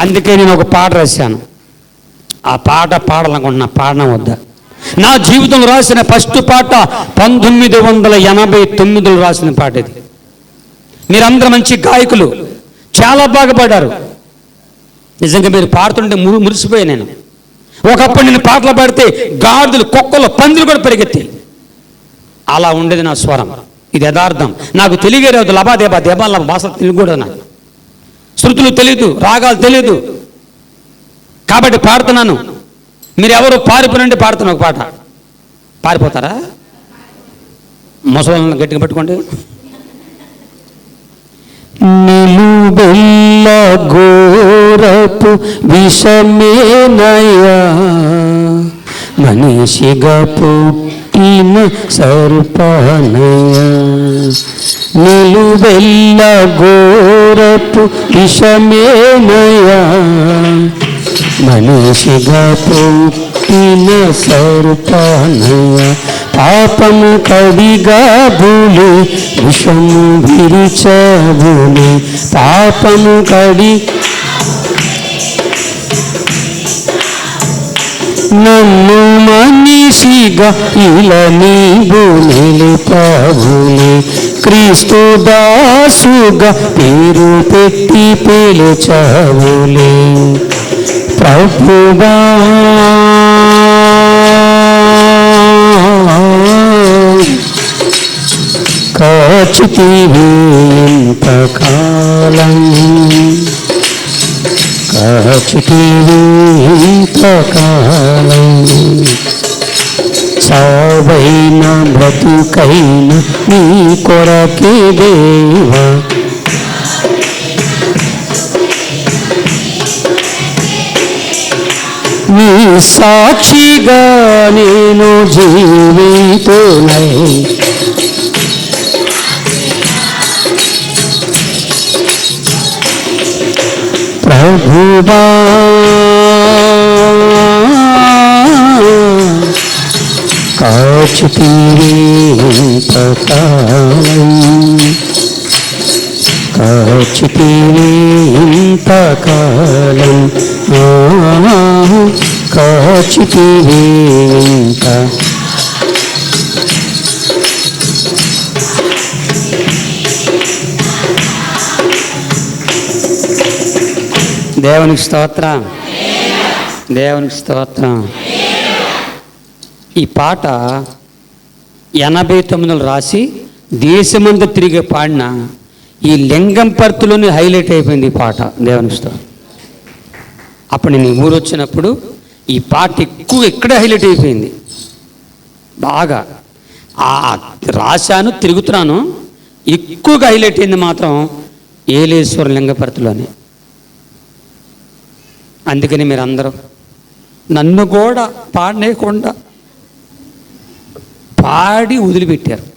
అందుకే నేను ఒక పాట రాశాను. ఆ పాట పాడాలనుకుంటున్నా పాడన వద్దా? నా జీవితంలో రాసిన ఫస్ట్ పాట పంతొమ్మిది వందల ఎనభై తొమ్మిదిలో రాసిన పాట ఇది. మీరందరూ మంచి గాయకులు. చాలా బాగా పాడారు. నిజంగా మీరు పాడుతుంటే ము మురిసిపోయాను నేను. ఒకప్పుడు నేను పాటలు పాడితే గాడిదలు కుక్కలు పందులు కూడా పరిగెత్తాయి అలా ఉండేది నా స్వరం. ఇది యథార్థం. నాకు తెలియదు లబా దేబా దేబా లబా భాష తెలుగు కూడా నాకు. శృతులు తెలియదు రాగాలు తెలియదు కాబట్టి పాడుతున్నాను. మీరు ఎవరు పారిపోనండి పాడుతున్న ఒక పాట. పారిపోతారా? ముసలి గట్టిగా పట్టుకోండి. నిలుబెల్ల ఘోరపు విషమేనయా మనిషిగా పుట్టిన గో నిలువెల్ల ఘోరపు విషమేనయా మనిషిగా పుట్టిన సర్పనయ పాపము కడిగా బులి విషము విరిచబులి పాపము కడి నన్ను మనిషిగా ఇలా నీవు నిలిపవులే. క్రీస్తు దాసుగా పేరు పెట్టి పిలిచవులే. ప్రభుగా కాచితివి ఇంతకాలం కాచితివి ఇంతకాలం చావైన బ్రతుకైన నీ కొరకే దేవా నీ సాక్షిగా నేను జీవితులై ప్రభువా కాచుతీరే ఇంతకాలం కాచుతీరే ఇంతకాలం ఆ, ఇంత దేవునికి స్తోత్రం. దేవునికి స్తోత్రం. ఈ పాట ఎనభై తొమ్మిదిలో రాసి దేశమంతా తిరిగి పాడిన ఈ లింగం పర్తులోనే హైలైట్ అయిపోయింది ఈ పాట. దేవనిస్తా అప్పుడు నేను ఊరు వచ్చినప్పుడు ఈ పాట ఎక్కువ ఇక్కడే హైలైట్ అయిపోయింది. బాగా. ఆ రాశాను తిరుగుతున్నాను. ఎక్కువగా హైలైట్ అయింది మాత్రం ఏలేశ్వర లింగపర్తిలోనే అందుకని మీరు అందరూ నన్ను కూడా పాడనేయకుండా పాడి వదిలిపెట్టారు.